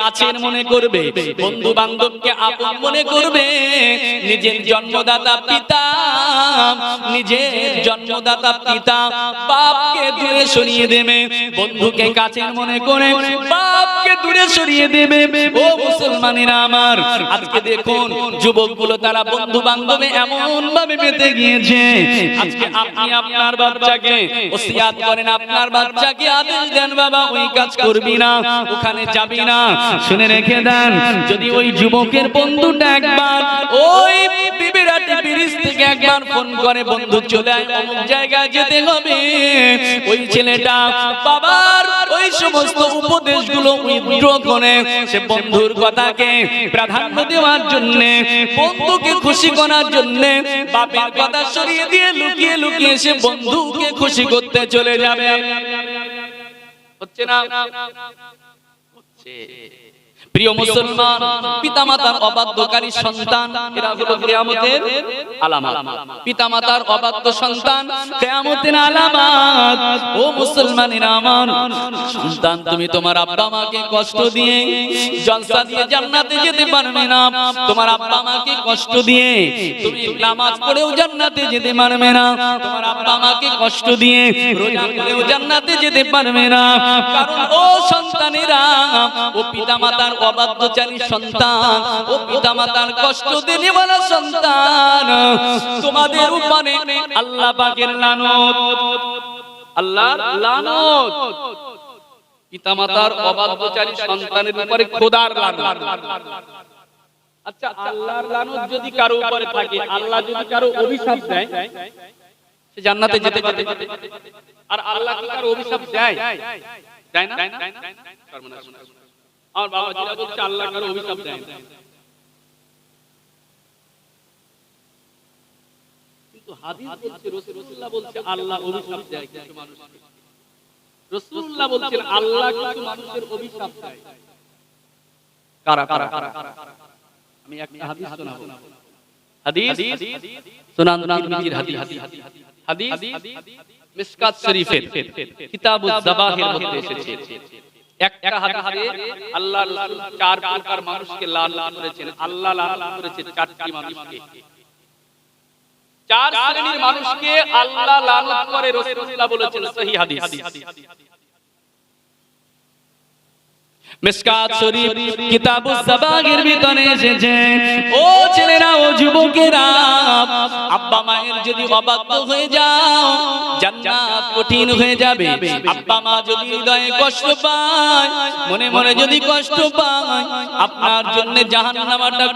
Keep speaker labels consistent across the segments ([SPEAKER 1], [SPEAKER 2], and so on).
[SPEAKER 1] কাছের মনে করবে বন্ধু বান্ধবকে আপন মনে করবে, নিজের জন্মদাতা পিতা, নিজের জন্মদাতা পিতা, বাপকে দূরে সরিয়ে দেবে, বন্ধুকে কাছের মনে করে বাপকে দূরে সরিয়ে দেবে। ও মুসলমানেরা আমার, আজকে দেখুন যুবকগুলো তারা বন্ধু বান্ধবে এমন ভাবে মেতে গিয়েছে। আজকে আপনি আপনার বাচ্চাকে ওসিয়াত করেন, আপনার বাচ্চাকে আদেশ দেন, বাবা, ওই কাজ করবি না, ওখানে যাবি না। শুনে রেখে দেন, যদি ওই যুবকের বন্ধুটা একবার, ওই বিবিরাটি ব্রিজ থেকে একবার ফোন করে, বন্ধু, চলে আয়, অমুক জায়গায় যেতে হবে। ওই ছেলেটা বাবার ওই সমস্ত উপদেশগুলো উইথড্র করে সে বন্ধুর কথাকে প্রাধান্য দেওয়ার জন্য, বন্ধুকে খুশি করার জন্য বাপের কথা সরিয়ে দিয়ে লুকিয়ে লুকিয়ে সে বন্ধুকে খুশি করতে চলে যাবে। হচ্ছে না? হচ্ছে। প্রিয় মুসলমান, পিতামাতার অবাধ্যকারী সন্তান, এরা হলো কিয়ামতের আলামত। পিতামাতার অবাধ্য সন্তান, কিয়ামতের আলামত। ও মুসলমানেরা আমার সন্তান, তুমি তোমার আব্বা মাকে কষ্ট দিয়ে জলসা দিয়ে জান্নাতে যেতে পারবে না। তোমার আব্বা মাকে কষ্ট দিয়ে তুমি নামাজ পড়েও জান্নাতে যেতে পারবে না। তোমার আব্বা মাকে কষ্ট দিয়ে রোজা করেও জান্নাতে যেতে পারবে না। কারণ ও সন্তানেরা, ও পিতামাতার অবাধ্যচারী সন্তান ও পিতামাতার কষ্ট দেনেওয়ালা সন্তান তোমাদের উপরে আল্লাহ পাকের লানত আল্লাহর লানত পিতামাতার অবাধ্যচারী সন্তানের উপরে খোদার লানত আচ্ছা আল্লাহর লানত যদি কারও উপরে থাকে আল্লাহ যদি কারও অভিশাপ দেয় সে জান্নাতে যেতে যেতে আর আল্লাহ কি কারও অভিশাপ দেয় দেয় না। আমার বাবা যেটা বলছে আল্লাহ কারও অভিশাপ দেয় কিন্তু হাদিস বলছে রাসূলুল্লাহ বলছে, আল্লাহ অভিশাপ দেয় কিছু মানুষকে। রাসূলুল্লাহ বলছেন, আল্লাহ কিছু মানুষের অভিশাপ দেয়। কারা কারা কারা আমি একটা হাদিস শোনাবো। হাদিস? সুনান তিরমিজির হাদিস? হাদিস? মিসকাত শরীফের কিতাবুজ জাবাহির মধ্যে এসেছে। একটা হাদিসে আল্লাহ রাসূল চার প্রকার মানুষকে লানত করেছেন। আল্লাহ লানত করেছেন চারটি মানুষকে। চার শ্রেণির মানুষকে আল্লাহ লানত করে রাসূলুল্লাহ বলেছেন সহিহ হাদিস। মিসকাত শরীফ কিতাবুস সাবাগের ভিতরে এসেছে। ও ছেলেরা, ও যুবকেরা, আব্বা মায়ের যদি অবাধ্য হয়ে যাও, জান্নাত কঠিন হয়ে যাবে। আব্বা মা যদি হৃদয়ে কষ্ট পায়, মনে মনে যদি কষ্ট পায়, আপনার জন্য জাহান্নামাটা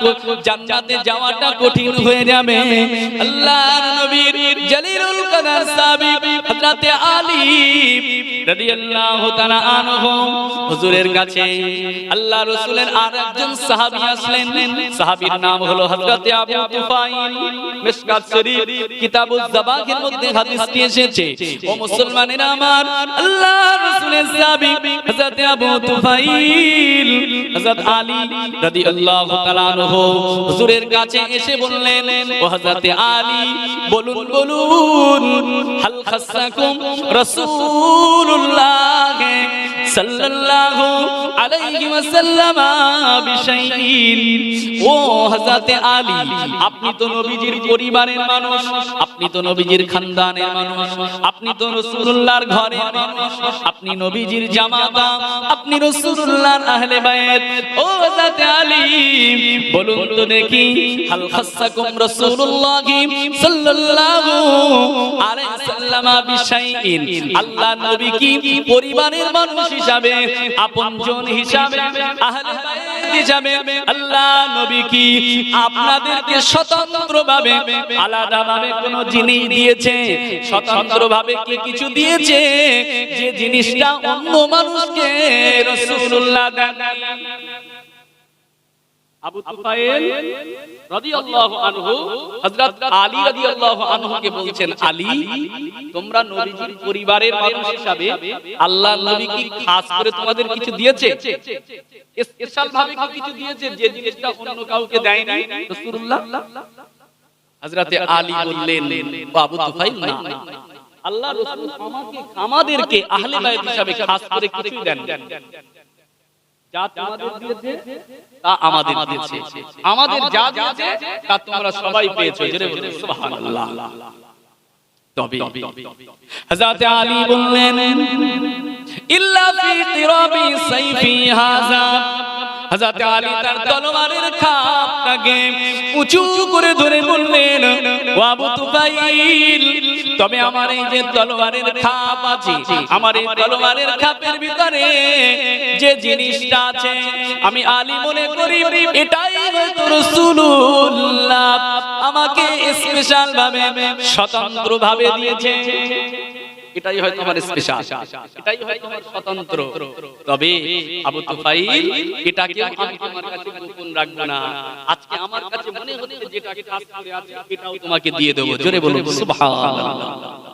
[SPEAKER 1] জান্নাতে যাওয়াটা কঠিন হয়ে যাবে। আল্লাহর নবীর জলিলুল কদর সাহাবী হযরতে আলী রাদিয়াল্লাহু তাআলা আনহু হুজুরের কাছে আল্লাহ রাসূলের আরেকজন সাহাবী আসলেন। সাহাবীর নাম হলো হযরতে আবু তুফাইল। মিশকাত শরীফ কিতাবুজ জাবাগের মধ্যে হাদিসটি এসেছে। ও মুসলমানেরা আমার আল্লাহ রাসূলের সাহাবী হযরতে আবু তুফাইল। হযরত আলী রাদিয়াল্লাহু তাআলা আনহু হুজুরের কাছে এসে বললেন, ও হযরতে আলী, বলুন বলুন, হাল খাসাকুম রাসূলুল্লাহ? সাল্লাল্লাহু আলাইহি ওয়াসাল্লাম বিশাইন ও হযরত আলী আপনি তো নবীজির পরিবারের মানুষ। আপনি তো নবীজির খানদানের মানুষ। আপনি তো রাসূলুল্লাহর ঘরের মানুষ। আপনি নবীজির জামাতা। আপনি রাসূলুল্লাহর আহলে বায়াত ও হযরতে আলী, বলুন তো দেখি, হাল খাসাকুম রাসূলুল্লাহ সাল্লাল্লাহু আলাইহি বিশাইইন। আল্লাহ নবী কি পরিবারের মানুষ হিসাবে, আপনজন হিসাবে, আহলে হিসাবে? আল্লাহ নবী কি আপনাদেরকে স্বতন্ত্রভাবে, আলাদাভাবে কোনো জিনিস দিয়েছে, স্বতন্ত্রভাবে মানুষ হিসাবে কি খাস করে তোমাদের কিছু দিয়েছে? ভাবে কি কিছু দিয়েছে? যে জিনিসটা অন্য কাউকে দেয় হযরতে আলী বললেন আবু তুফাইল না। আল্লাহ রাসূল আমাকে আমাদেরকে আহলে বায়ত হিসাবে খাস করে কিছু দেন যা তোমাদের দিয়েছে তা আমাদের দিয়েছে। আমাদের যা দিয়েছে তা তোমরা সবাই পেয়েছ। জোরে বলো সুবহানাল্লাহ। তবে হযরত আলী বললেন ইল্লা ফি কিরাবি সাইফি হাযা। হযরত আলী তার তলোয়ারের খাপটাকে উঁচু করে ধরে বললেন, ও আবু তুফাইল তবে আমার এই যে তলোয়ারের খাপ আছে, আমার এই তলোয়ারের খাপের ভিতরে যে জিনিসটা আছে, আমি আলী মনে করি এটাই হয়তো রাসূলুল্লাহ আমাকে স্পেশাল ভাবে স্বতন্ত্র ভাবে দিয়েছে। এটাই হয় তোমার স্পেশাল। এটাই হয়তো আমার স্বতন্ত্র। তবে আবু তুফাইল এটাকে আমি তোমার কাছে গোপন রাখব না। আজকে আমার কাছে মনে হচ্ছে যেটা কাজ করে আছে, এটাও তোমাকে দিয়ে দেবো। জোরে বলুন, সুবহানাল্লাহ।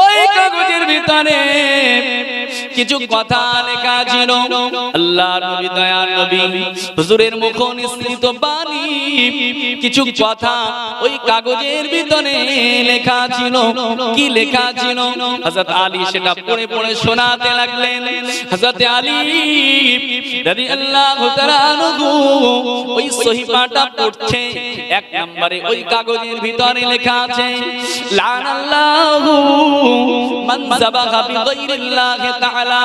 [SPEAKER 1] ওই কাগজের ভিতরে কিছু কথা লেখা ছিল। আল্লাহ নবী, দয়ার নবী, হুজুরের মুখ বাণী। কিছু কথা ওই কাগজের ভিতরে লেখা ছিল। কি লেখা ছিল? হযরত আলী সেটা পড়ে পড়ে শোনাতে লাগলেন। হযরত আলী রাদিয়াল্লাহু তাআলা ওই সহিফাটা পড়ছে। এক নম্বরে ওই কাগজের ভিতরে লেখা আছে, লানাল্লাহু মান যাবাহা বিগাইরিল্লাহি তাআলা,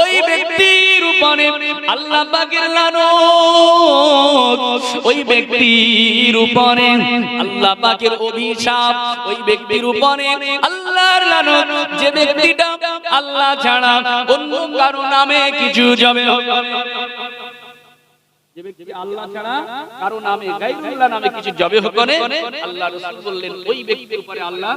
[SPEAKER 1] ওই ব্যক্তির উপরে আল্লাহ পাকের লানত, ওই ব্যক্তির উপরে আল্লাহ পাকের অভিশাপ, ওই ব্যক্তির উপরে আল্লাহর লানত। যে ব্যক্তিটা আল্লাহ ছাড়া অন্য কারও নামে কিছু ব্যক্তি আল্লাহ ছাড়া কারও নামে নামে কিছু জবে করে আল্লাহ রাসূল বললেন, ওই ব্যক্তির উপরে আল্লাহ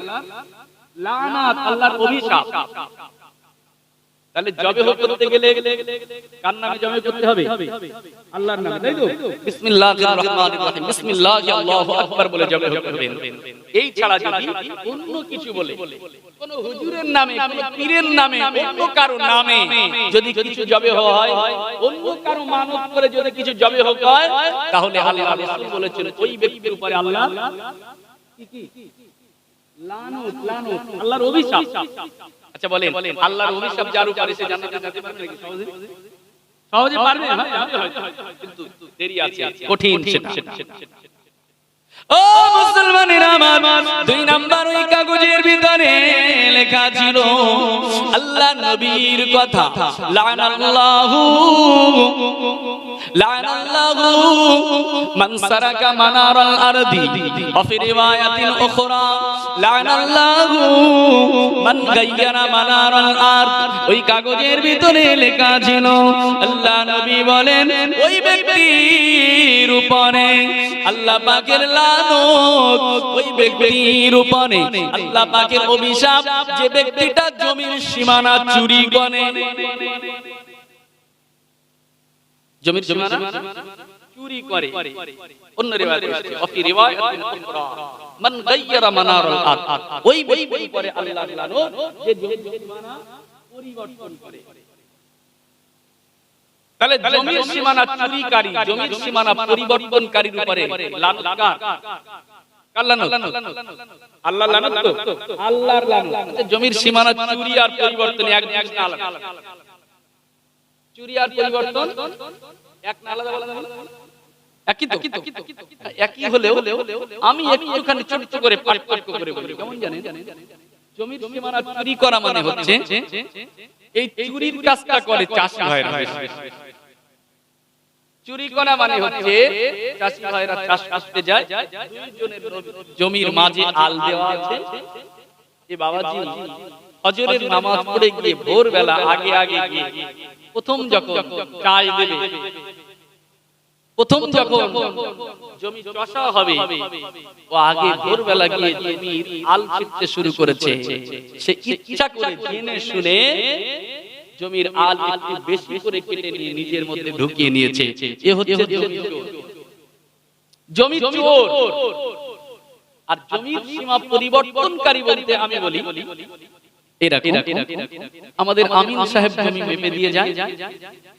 [SPEAKER 1] এই ছাড়া যদি অন্য কিছু বলে, কোন হুজুরের নামে পীরের নামে, অন্য কারও নামে যদি কিছু জবে হয়, অন্য কারও মানত করে যদি কিছু জবে হয়, তাহলে আল্লাহ বলেছেন, ওই ব্যক্তির উপরে আল্লাহ কি কি? আল্লাহর অভিশাপ। আচ্ছা বলেন আল্লাহর অভিশাপ যার উপরে সে জান্নাতে যেতে পারবে নাকি? সহজে সহজে পারবে হয়, কিন্তু দেরি আছে কঠিন সেটা। ও মুসলমানের আমার দুই নাম্বার ওই কাগজের ভিতরে লেখা ছিল আল্লাহ নবীর কথা। লানাল্লাহু লানাল্লাহু মান সারাকা মানারাল আরদি। ওয়া ফি রিওয়ায়াতিন উখরা। ওই কাগজের ভিতরে লেখা ছিল, আল্লাহ নবী বলেন, ওই ব্যক্তির আল্লাহ পাকের লানত ওই ব্যক্তির উপরে। আল্লাহ পাকের অভিশাপ যে ব্যক্তিটা জমির সীমানা চুরি করে। জমির সীমানা? চুরি করে। অন্য রিওয়ায়াতে অফি রিওয়ায়াতিন উখরা মান গায়্যারা মানারাল আরদ ওই ব্যক্তির উপরে আল্লাহর লানত যে জমির সীমানা পরিবর্তন করে। তাহলে জমির সীমানা চুরিকারী জমির সীমানা পরিবর্তনকারীর উপরে লানত। কার কার আল্লাহ লানত তো। আল্লাহর লানত। জমির সীমানা চুরি আর পরিবর্তন এক আলাদা। চুরি আর পরিবর্তন? এক না আলাদা আলাদা একই তো একই হলেও আমি একটুখানি করে পার্থক্য করে বলি। কেমন জানেন? জমির সীমানা চুরি করা মানে হচ্ছে এই চুরির কাজটা করে চাষি ভাইরা চুরি করা মানে হচ্ছে চাষি ভাইরা চাষ করতে যায়। দুইজনের জমির মাঝে আল দেওয়া আছে। এ বাবাজি হজরের নামাজ পড়ে গিয়ে ভোরবেলা আগে আগে গিয়ে প্রথম যখন চাই দেবে প্রথম যখন জমি চষা হবে ও আগে ভোরবেলা গিয়ে জমির আল ছিটতে শুরু করেছে। সে ইচ্ছা করে জেনে শুনে জমির আল একটু বেশি করে কেটে নিয়ে নিজের মধ্যে ঢুকিয়ে নিয়েছে। এ হচ্ছে। জমি চোর। আর জমির সীমা পরিবর্তনকারী বলতে আমি বলি। এরকম আমাদের আমিন সাহেব জমি মেপে দিয়ে যায়।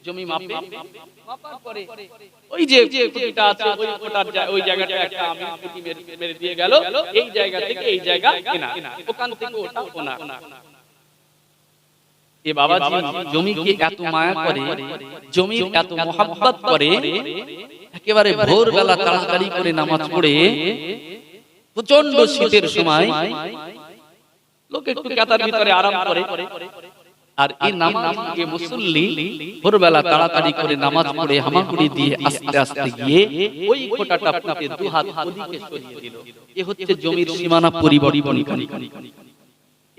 [SPEAKER 1] জমি মাপে। মাপার পরে। ওই যে খুঁটিটা আছে ওই কোটার ওই জায়গাটা একটা আমিন খুঁটি মেরে- দিয়ে গেল। এই জায়গা থেকে এই জায়গা কেনা। ওখান থেকে ওটা ওনা। এ বাবাজি জমিকে এত মায়া করে? জমির এত মোহাব্বত করে? একেবারে ভোরবেলা তাড়াতাড়ি করে নামাজ পড়ে প্রচণ্ড শীতের সময়। লোক একটু কাতার ভিতরে আরাম করে। আর এই নামাজ যে মুসল্লি ভোরবেলা তাড়াতাড়ি করে নামাজ পড়ে হামাগুড়ি দিয়ে আস্তে আস্তে গিয়ে ওই কোটাটা পুঁতে দু হাত ওদিকে সরিয়ে দিল। এ হচ্ছে জমির সীমানা পরিবর্তনকারী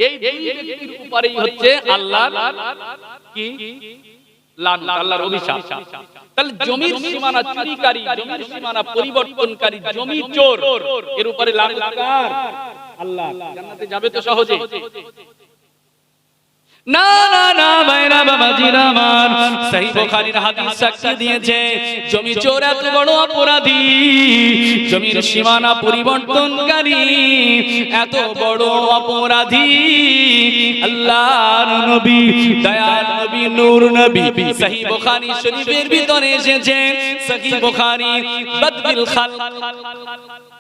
[SPEAKER 1] এই ব্যক্তির উপরেই হচ্ছে আল্লাহ কি? আল্লাহর অভিশাপ। তাহলে জমির সীমানা চুরিকারী জমির সীমানা পরিবর্তনকারী জমি চোর। এর উপরে কার আল্লাহ। জান্নাতে যাবে তো সহজে। না না না বাইরা বাবাজিরা আমার সহি বুখারীর হাদিস সাক্ষী দিয়েছে জমি চোর এত বড় অপরাধী জমির সীমানা পরিবর্তনকারী এত বড় অপরাধী। আল্লাহর নবী দয়াল নবী নূর নবী সহি বুখারী শরীফের ভিতরে এসেছে সহি বুখারী বদবিল খালক।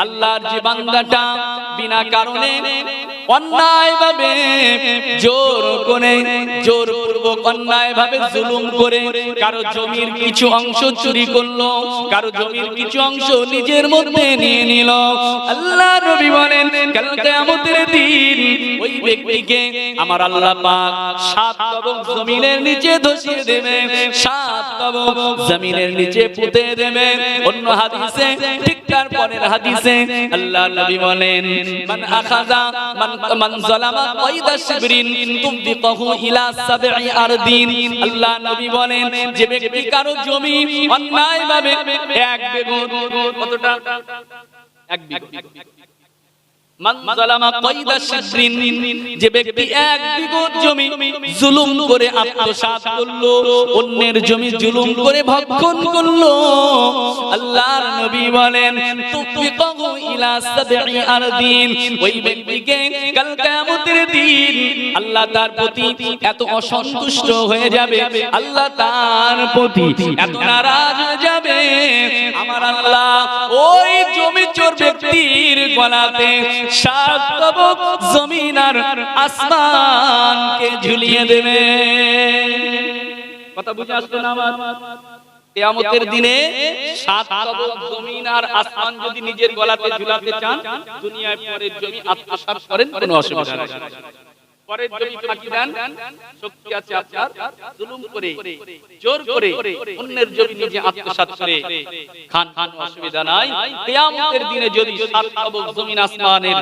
[SPEAKER 1] আল্লাহ যে বান্দাটা বিনা কারণে অন্যায় ভাবে জোর করে জোর পূর্বক অন্যায় ভাবে জুলুম করে, কারও জমির কিছু অংশ চুরি করল, কারও জমির কিছু অংশ নিজের মধ্যে নিয়ে নিল। আল্লাহ নবী বলেন, কাল কিয়ামতের দিন ওই ব্যক্তিকে আমার আল্লাহ পাক সাত কবক জমিনের নিচে ধসিয়ে দেবে, সাত কবক জমিনের নিচে পুঁতে দেবে। অন্য হাদিসে, ঠিক তার পরের হাদিসে আল্লাহ নবী বলেন, মান আখাযা, মান মান যালামা কয়দা শিবরিন তুমদিকাহু ইলা সাবঈ আরদিন। আল্লাহ নবী বলেন, যে ব্যক্তি কারও জমি অন্যায়ভাবে এক বেগুন, কতটা? এক বিঘা মান যালামা কয়দা শিবরিন যে ব্যক্তি এক জমি জুলুম করে করল, অন্যের জমি জুলুম করে ভক্ষণ করল। নবী বলেন আল্লাহ তার প্রতি এত অসন্তুষ্ট হয়ে যাবে। আল্লাহ তার প্রতি এত নারাজ হয়ে যাবে। আমার আল্লাহ ওই জমি চোর ব্যক্তির গলাতে সাত তবক জমিন আর আসমানকে ঝুলিয়ে দেবে। কথা বুঝে আসলো না আমার? কেয়ামতের দিনে সাত তবক জমিন আর আসমান যদি নিজের গলাতে ঝুলাতে চান, দুনিয়ায় পরের জমি আত্মসাৎ করেন, কোনো অসুবিধা নেই। পরের জমি ফাঁকি দেন শক্তি আছে আপনার জুলুম করে জোর করে অন্যের জমি নিজে আত্মসাৎ করে খান খান অসুবিধা নাই। কিয়ামতের দিনে যদি সাত কবক জমিন আসমানের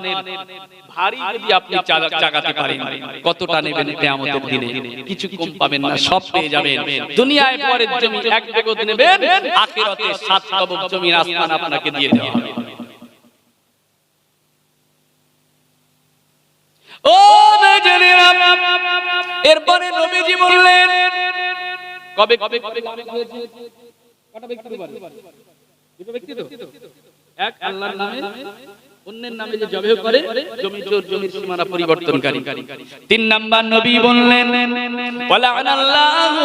[SPEAKER 1] ভারী যদি আপনি চাগাতে পারেন কতটা নেবেন কিয়ামতের দিনে? কিছু কম পাবেন না সব পেয়ে যাবেন। দুনিয়ায় পরের জমি এক বেগত নেবেন আখিরাতে সাত কবক জমিন আসমান আপনাকে দিয়ে দেওয়া হবে। ও এরপরে নবীজি বললেন কবে কবে? এক আল্লাহর নামে অন্যের নামে যে জবে করে জমি জোর জমির সীমানা পরিবর্তনকারী। তিন নাম্বার নবী বললেন মাল্লানা ওয়ালিদাহু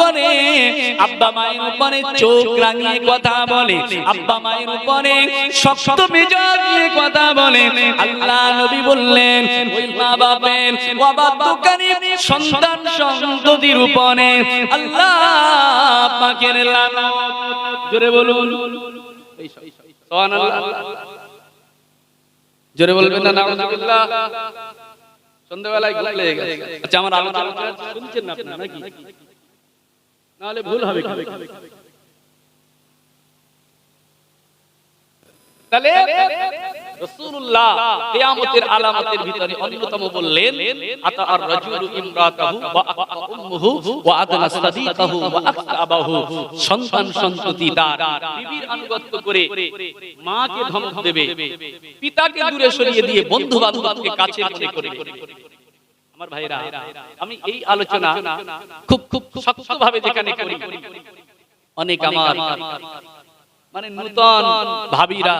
[SPEAKER 1] করে আব্বা মায়ের উপরে চোখ রাঙিয়ে কথা বলে, আব্বা মায়ের উপরে শক্ত দিয়ে কথা বলে। আল্লাহ নবী বললেন সন্তান সন্ততির উপরে জোরে বলবেন সন্ধ্যাবেলায় আচ্ছা আমার আলোচনা শুনছেন না আপনারা নাকি? নাহলে ভুল হবে তাহলে রাসূলুল্লাহ কিয়ামতের আলামতের ভিতরে অন্যতম বললেন আতা আর রাজুলু ইমরাতাহু ওয়া উম্মুহু ওয়া আদনা সাদিকাহু ওয়া আকতাবাহু সন্তান সন্ততি তার বিবির আনুগত্য করে মাকে ধমক দেবে পিতাকে দূরে সরিয়ে দিয়ে বন্ধু বান্ধবকে কাছে মনে করে। আমার ভাইরা আমি এই আলোচনা খুব খুব শক্তভাবে যেখানে করি। অনেক আমার মানে নূতন ভাবিরা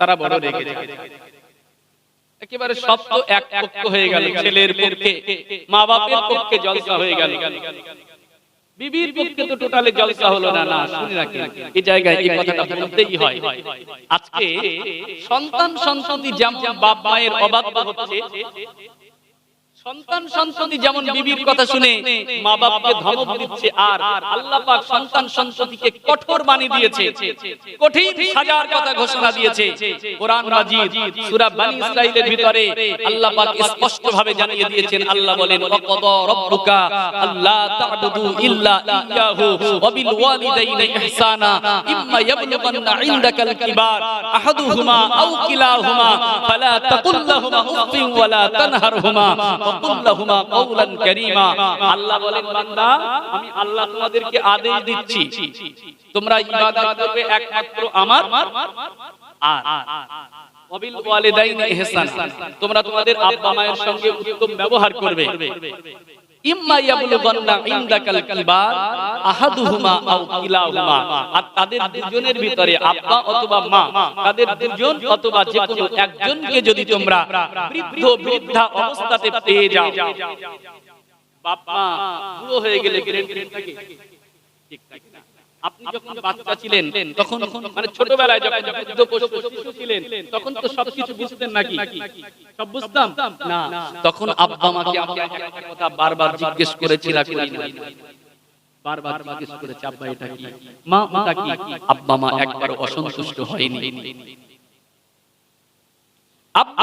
[SPEAKER 1] তারা বড় রেগে যায় একেবারে সব তো এক পক্ষ হয়ে গেল ছেলের পক্ষে মা বাপের পক্ষে জলসা হয়ে গেল। বিবির পক্ষে তো টোটালে জলসা হলো না না শুনে রাখেন। এই জায়গায় এই কথাটা বলতেই হয়। আজকে সন্তান সন্ততি যেমন বাপ মায়ের অবাধ্য হচ্ছে সন্তান সন্ততি যেমন বিবির কথা শুনে মা বাপকে ধমক দিচ্ছে, আর আল্লাহ পাক সন্তান সন্ততিকে কঠোর বাণী দিয়েছে, কঠিন সাজার কথা ঘোষণা দিয়েছে। কোরআন মাজিদ, সূরা বনি ইসরাইলের ভিতরে আল্লাহ পাক স্পষ্ট ভাবে জানিয়ে দিয়েছেন, আল্লাহ বলেন, ওয়াকাদা রাব্বুকা আল্লা তা'বুদু ইল্লা ইয়াহু ওয়া বিল ওয়ালিদাইনি ইহসানা, ইম্মা ইয়াবলুগান্না ইনদাকাল কিবার, আহাদুহুমা আও কিলাহুমা, ফালা তাকুল লাহুমা উফিন ওয়ালা তানহারহুমা। ওয়াকুল কাওলান কারীমা। আল্লাহ বলেন বান্দা আমি আল্লাহ তোমাদেরকে আদেশ দিচ্ছি। তোমরা ইবাদত করবে একমাত্র আমার আর। ওয়াবিল ওয়ালিদাইনি ইহসান। তোমরা তোমাদের আব্বা মায়ের সঙ্গে উত্তম ব্যবহার করবে। ইম্মা ইয়াবলুগান্না ইনদাকাল ভিতরে মা, তাদের দুজন অথবা যে একজনকে যদি তোমরা বৃদ্ধ বৃদ্ধা অবস্থাতে ঠিক থাকে আপনি যখন বাচ্চা ছিলেন, তখন মানে ছোটবেলায় যখন ছিলেন, তখন তো সবকিছু বুঝতেন নাকি? সব বুঝতাম? না। তখন আব্বা মাকে আমি একটা কথা বারবার জিজ্ঞেস করেছি না করি না? বারবার জিজ্ঞেস করেছে, আব্বা, এটা কি? মা ওটা কি? আব্বা মা একবার অসন্তুষ্ট হয়নি। আপনি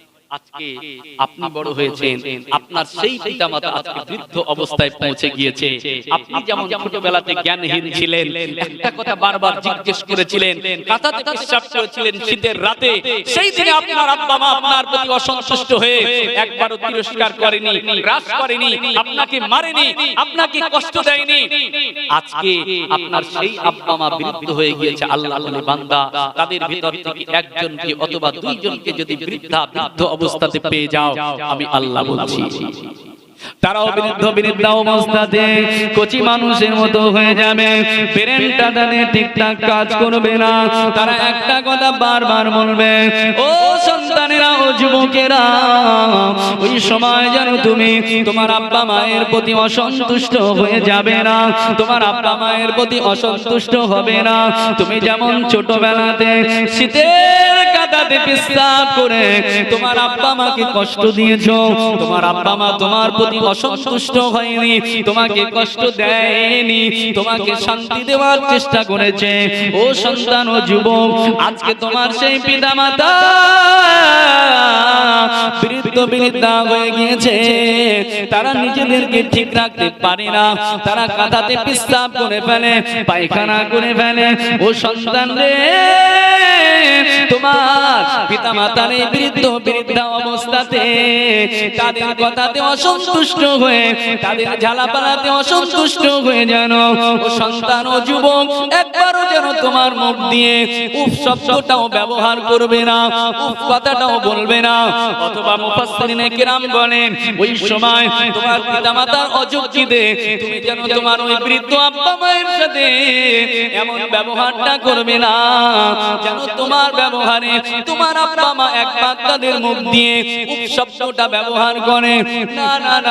[SPEAKER 1] আজকে আপনি বড় হয়েছেন আপনার সেই পিতামাতা আজকে বৃদ্ধ অবস্থায় পৌঁছে গিয়েছে। আপনি যেমন ছোটবেলাতে জ্ঞানহীন ছিলেন একটা কথা বারবার জিজ্ঞেস করেছিলেন কাঁথাতে পেশাব করেছিলেন শীতের রাতে সেই দিনে আপনার আব্বা মা আপনার প্রতি অসন্তুষ্ট হয়ে একবারও তিরস্কার করেনি গ্রাস করেনি আপনাকে মারেনি আপনাকে কষ্ট দেয়নি। আজকে আপনার সেই আব্বা মা বৃদ্ধ হয়ে গিয়েছে আল্লাহ বান্দা। তাদের ভিতর থেকে একজনকে অথবা দুইজনকে যদি বৃদ্ধা বৃদ্ধ অবস্থাতে পেয়ে যাও আমি আল্লাহ বলছি। তারাও বৃদ্ধ বৃদ্ধা অবস্থাতে কচি মানুষের মতো হয়ে যাবে। ব্রেনটা তাদের ঠিকঠাক কাজ করবে না। তারা একটা কথা বারবার বলবে ও সন্তানেরা ও যুবকেরা ওই সময় যেন তুমি তোমার আব্বা মায়ের প্রতি অসন্তুষ্ট হয়ে যাবে না। তোমার আব্বা মায়ের প্রতি অসন্তুষ্ট হবে না। তুমি যেমন ছোটবেলাতে শীতের কাদাতে পেশাব করে তোমার আব্বা মাকে কষ্ট দিয়েছ তোমার আব্বা মা তোমার প্রতি অসন্তুষ্ট হয়নি, তোমাকে কষ্ট দেয়নি, তোমাকে শান্তি দেওয়ার চেষ্টা করেছে। ও সন্তান ও যুবক, আজকে তোমার সেই পিতা মাতা তারা নিজেদেরকে ঠিক রাখতে পারে না, তারা কাঁথাতে করে ফেলে, পায়খানা করে ফেলে। ও সন্তান রে, তোমার পিতা মাতার বৃদ্ধ বৃদ্ধা অবস্থাতে তাদের কথাতে অসন্তুষ্ট হয়ে তাদের ঝালাপালাতে অসন্তুষ্ট হয়ে যেন। সন্তান ও যুবক, একবারও যেন তোমার মুখ দিয়ে উফ শব্দটাও ব্যবহার করবে না, উফ কথাটাও বলবে না। অথবা মুফাসসিরিনে কিরাম বলেন, ওই সময় তোমার পিতা মাতার অযোগ্যতে তুমি যেন তোমার ওই বৃদ্ধ আব্বা মায়ের সাথে এমন ব্যবহারটা করবে না। যেন তোমার ব্যবহারে তোমার আব্বা মা এক বাচ্চাদের মুখ দিয়ে উপ শব্দটা ব্যবহার করে। না না না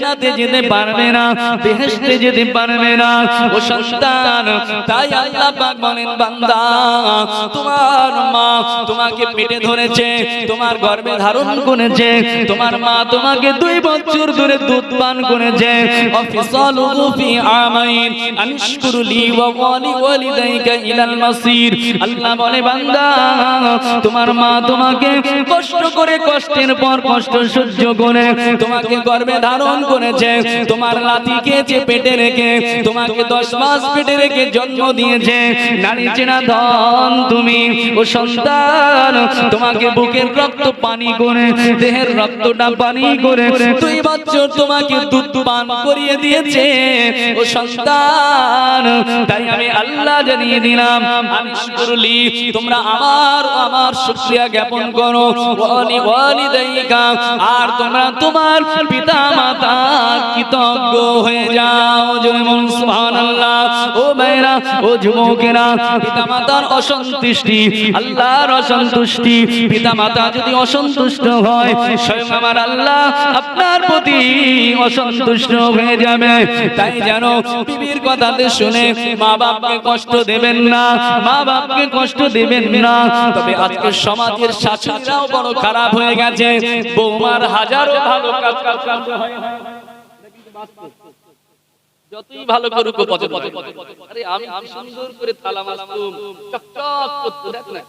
[SPEAKER 1] জান্নাতে যেতে পারবে না, বেহেশতে যেতে পারবে না। ও সন্তান, তাই আল্লাহ পাক বলেন, বান্দা, তোমার মা তোমাকে পেটে ধরেছে, তোমার গর্ভে ধারণ করেছে, তোমার মা তোমাকে দুই বছর ধরে দুধ পান করেছে। অফিসালুহু ফি আমাইন, আনশকুরু লি ওয়া ওয়ালি ওয়ালিদাইকা ইলাল মাসির। আল্লাহ বলে, বান্দা, তোমার মা তোমাকে কষ্ট করে কষ্টের পর কষ্ট সহ্য করে, তোমাকে গর্ভে ধারণ করেছে তোমার লাতি খেয়েছে, পেটে রেখে, তোমাকে দশ মাস পেটে রেখে জন্ম দিয়েছে। নারী চেনা ধন তুমি ও সন্তান, তোমাকে বুকের রক্ত পানি করে, দেহের রক্তটা পানি করে তোমাকে দুধ পান করিয়ে দিয়েছে ও সন্তান। তাই আমি আল্লাহ জানিয়ে দিলাম, আমি তোমরা আমার আমার জ্ঞাপন করো। আর তোমরা তোমার পিতা মাতা কৃতজ্ঞ হয়ে যাও বলুন সুবহানাল্লাহ। ও ভাইরা ও যুবকেরা পিতা মাতার অসন্তুষ্টি, আল্লাহর অসন্তুষ্টি। পিতা মাতা যদি অসন্তুষ্ট হয়, স্বয়ং আমার আল্লাহ আপনার প্রতি অসন্তুষ্ট হয়ে যাবে। তাই যেন বিবির কথাতে শুনে মা বাপকে কষ্ট দেবেন না মা বাপকে কষ্ট দেবেন না। তবে আজকে সমাজের শাশুড়িরাও বড় খারাপ হয়ে গেছে। বৌমার হাজারো ভালো কাজ করতে হয় যতই ভালো করুক হয় না। আরে আমি সুন্দর করে থালা করতে দেখ না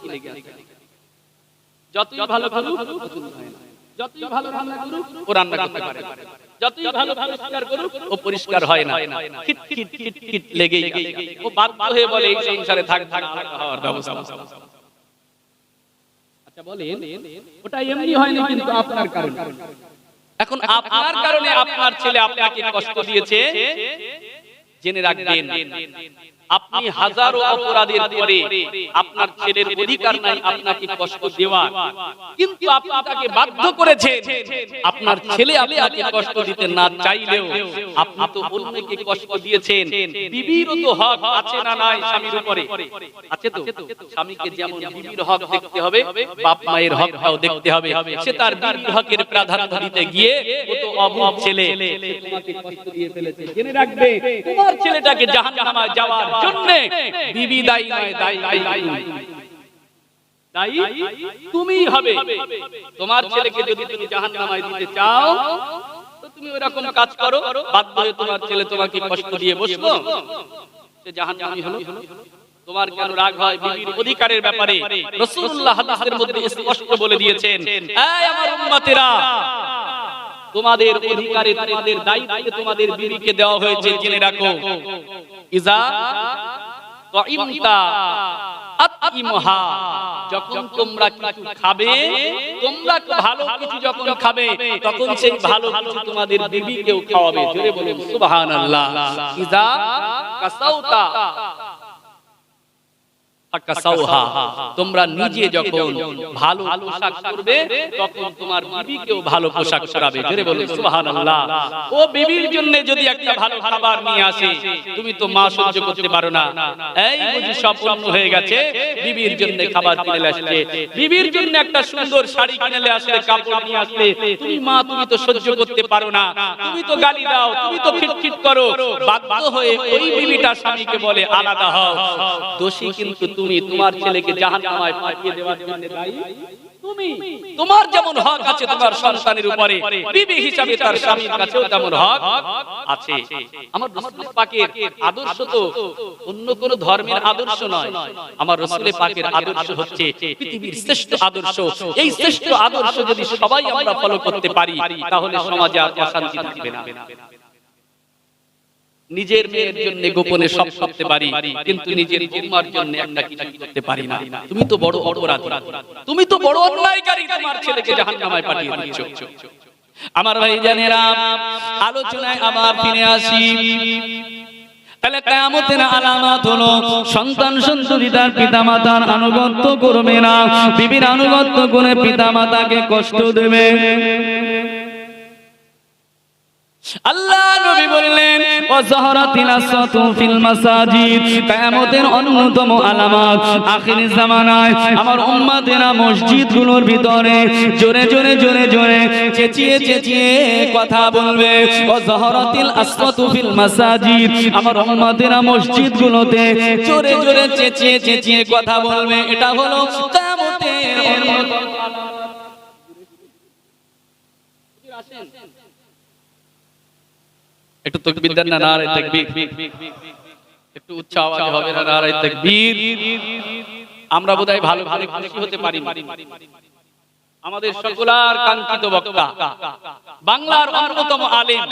[SPEAKER 1] যতই ভালো পছন্দ হয় না। যতই ভালো রান্না করুক ও রান্না করতে পারে যতই ভালো পরিষ্কার করুক ও পরিষ্কার হয় না খিট খিট খিট খিট। ও হয়ে বলে, এই সংসারে থাক থাক থাক হওয়ার ব্যবস্থা আচ্ছা বলেন, ওটা এমনি হয়নি কিন্তু আপনার কারণে এখন আপনার কারণে আপনার ছেলে আপনাকে কষ্ট দিয়েছে। জেনে রাখবেন। আপনি হাজারো অপরাধের পরে আপনার ছেলের অধিকার নাই, আপনাকে কষ্ট দেওয়ার। কিন্তু আপনি তাকে বাধ্য করেছেন। আপনার ছেলে আপনাকে কষ্ট দিতে না চাইলেও আপনি তো অন্যকে কষ্ট দিয়েছেন। বিবিরও তো হক আছে না নাই স্বামীর উপরে? আছে তো? স্বামীকে যেমন বিবির হক দেখতে হবে, বাপ মায়ের হকটাও দেখতে হবে। সে তার বিবির হকের প্রাধান্য দিতে গিয়ে ও তো অবুধ ছেলে। তোমাকে কষ্ট দিয়ে ফেলেছে। জেনে রাখবে, তোমার ছেলেটাকে জাহান্নামায় যাওয়ার জন্য বিবি দায়ী নয়, দায়ী দায়ী তুমি হবে। তোমার ছেলেকে যদি তুমি জাহান্নামায় দিতে চাও, তো তুমি ওইরকম কাজ করো। বাধ্য হয়ে তোমার ছেলে তোমাকে কষ্ট দিয়ে বসল। সে জাহান্নামী হলো। তোমার কেন রাগ হয়? বিবির অধিকারের ব্যাপারে রাসূলুল্লাহ হাদিসের মধ্যে স্পষ্ট বলে দিয়েছেন, এই আমার উম্মতেরা তোমাদের অধিকারে তোমাদের দায়িত্বে তোমাদের বিবিকে দেওয়া হয়েছে, জেনে রাখো। ইজা তাইমতা আতইমহা যখন তোমরা কিছু খাবে, তোমরা ভালো কিছু যখন খাবে, তখন সেই ভালো কিছু তোমাদের বিবিকেও খাওয়াবে। জোরে বলুন, সুবহানাল্লাহ। ইজা কাসাউতা। তোমরা নিজে যখন ভালো পোশাক করবে তখন তোমার বিবিকেও ভালো পোশাক পরাবে। জোরে বলুন সুবহানাল্লাহ। ও বিবির জন্য যদি একটা ভালো খাবার নিয়ে আসে তুমি তো মা সহ্য করতে পারো না। এই বুঝি সব পূর্ণ হয়ে গেছে বিবির জন্য খাবার কিনে আসছে বিবির জন্য একটা সুন্দর শাড়ি কিনে আসলে কাপড় নিয়ে আসলে তুমি মা তুমি তো সহ্য করতে পারো না। তুমি তো গালি দাও তুমি তো খিটখিট করো। বাধ্য হয়ে ওই বিবিটা স্বামীকে বলে আলাদা হও দোষী কিন্তু তুমি তোমার ছেলেকে জাহান্নামায় পাঠিয়ে দেওয়ার জন্য দায়ী? তুমি। তোমার যেমন হক আছে তোমার সন্তানের উপরে। বিবি হিসাবে তার স্বামীর কাছেও তেমন হক আছে। আমার রাসূল পাকের আদর্শ তো অন্য কোন ধর্মের আদর্শ নয়। আমার রাসূল পাকের আদর্শ হচ্ছে পৃথিবীর শ্রেষ্ঠ আদর্শ। এই শ্রেষ্ঠ আদর্শ যদি সবাই আমরা ফলো করতে পারি তাহলে সমাজে আর অশান্তি থাকবে না। নিজের মেয়ের জন্য গোপনে সব করতে পারি কিন্তু নিজের বৌমার জন্য একটা কিছু করতে পারি না। তুমি তো বড় অপরাধী। তুমি তো বড় অন্যায়কারী তোমার ছেলেকে জাহান্নামায় পাঠিয়ে দিচ্ছ আমার ভাই জানেরা আলোচনায় আবার ফিরে আসি। তাহলে কিয়ামতের আলামত হলো সন্তান সন্ততি তার পিতামাতার আনুগত্য করবে না। বিবির আনুগত্য করে পিতামাতাকে কষ্ট দেবে। আল্লাহ মসজিদগুলোর ভিতরে জোরে জোরে জোরে জোরে চেঁচিয়ে চেঁচিয়ে কথা বলবে। ফিল মাসাজিদ, আমার মসজিদগুলোতে জোরে জোরে চেঁচিয়ে চেঁচিয়ে কথা বলবে। এটা হলো একটু তকবীর দেন না নারে তাকবীর। একটু উচ্চ আওয়াজে হবে না নারে তাকবীর। আমরা বোধহয় ভালো ভালো খুশি হতে পারি আমাদের সকলার কাঙ্ক্ষিত বক্তা। বাংলার অন্যতম আলেম।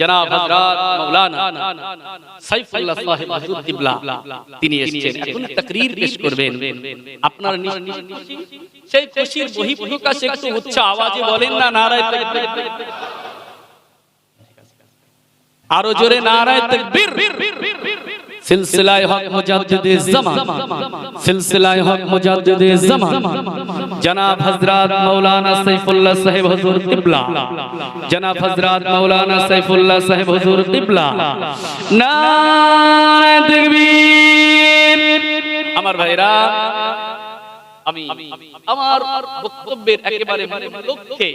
[SPEAKER 1] জনাব হযরত মাওলানা সাইফুল্লাহ সাহেব হুজুর কিবলা। তিনি এসেছেন। এখন তাকরীর পেশ করবেন। আপনার সেই খুশির বহিঃপ্রকাশ একটু উচ্চ আওয়াজে বলেন না নারায় তাকবীর। আরও জোরে নারায় তাকবীর। সিলসিলায়ে হক মুজাদ্দিদে জামান। সিলসিলায়ে হক মুজাদ্দিদে জামান। জনাব হযরত মাওলানা সাইফুল্লাহ সাহেব হুজুর কিবলা। জনাব হযরত মাওলানা সাইফুল্লাহ সাহেব হুজুর কিবলা। নারায়ে তাকবীর। আমার ভাইরা আমি আমার বক্তব্যের একেবারে লক্ষ্যে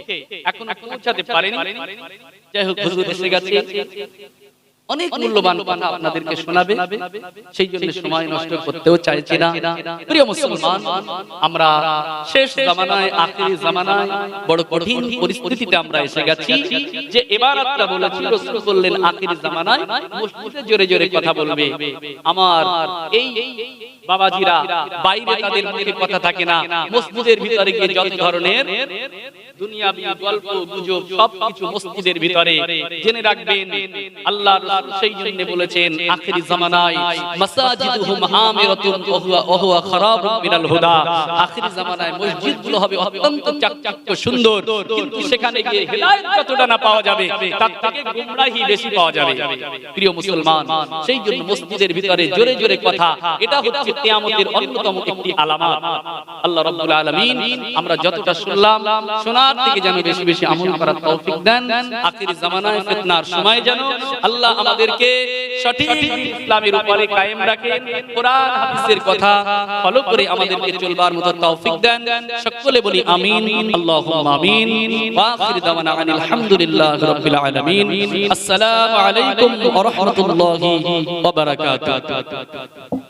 [SPEAKER 1] এখন পৌঁছাতে পারিনি। যাই হোক হুজুর এসে গেছে। অনেক মূল্যবান কথা আপনাদেরকে শোনাবে। সেই জন্য সময় নষ্ট করতেও চাইছি না। প্রিয় মুসলমান আমরা শেষ জামানায় আখিরি জামানায় বড় কঠিন পরিস্থিতিতে আমরা এসে গেছি যে এবার আপনারা বলেছি রাসূল বললেন আখিরি জামানায়। মসজিদে জোরে জোরে কথা বলবে। আমার এই বাবাজিরা বাইরে তাদের মুখে কথা থাকে না। মসজিদের ভিতরে গিয়ে যত ধরনের দুনিয়াবি গল্প গুজব সবকিছু মসজিদের ভিতরে। জেনে রাখবেন। আল্লাহ রাসূল সেই জন্য বলেছেন, আখিরি জামানায় মাসাজিদুহুম আমিরাতুন ওয়া হুয়া খারাবুন মিনাল হুদা। আখিরি জামানায় মসজিদগুলো হবে অত্যন্ত চাকচিক্য সুন্দর, কিন্তু সেখানে গিয়ে হেদায়েত যতটা না পাওয়া যাবে, তার থেকে গুমরাহি বেশি পাওয়া যাবে। প্রিয় মুসলমান, সেই জন্য মসজিদের ভিতরে জোরে জোরে কথা, এটা হচ্ছে কিয়ামতের অন্যতম একটি আলামত। আল্লাহ রাব্বুল আলামিন, আমরা যতটা শুনলাম, শোনার থেকে যেন বেশি বেশি আমল করার তৌফিক দেন। আখির জামানায় ফিতনার সময় যেন আল্লাহ আমাদেরকে সঠিক ইসলামের উপরে কায়েম রাখেন কোরআন হাদিসের কথা ফলো করে আমাদেরকে চলবার মতো তৌফিক দেন। সকলে বলি আমিন। আল্লাহুম্মা আমিন। ওয়া আখির দাওয়ানা আনিল হামদুলিল্লাহি রাব্বিল আলামিন। আসসালামু আলাইকুম ওয়া রাহমাতুল্লাহি ওয়া বারাকাতুহু।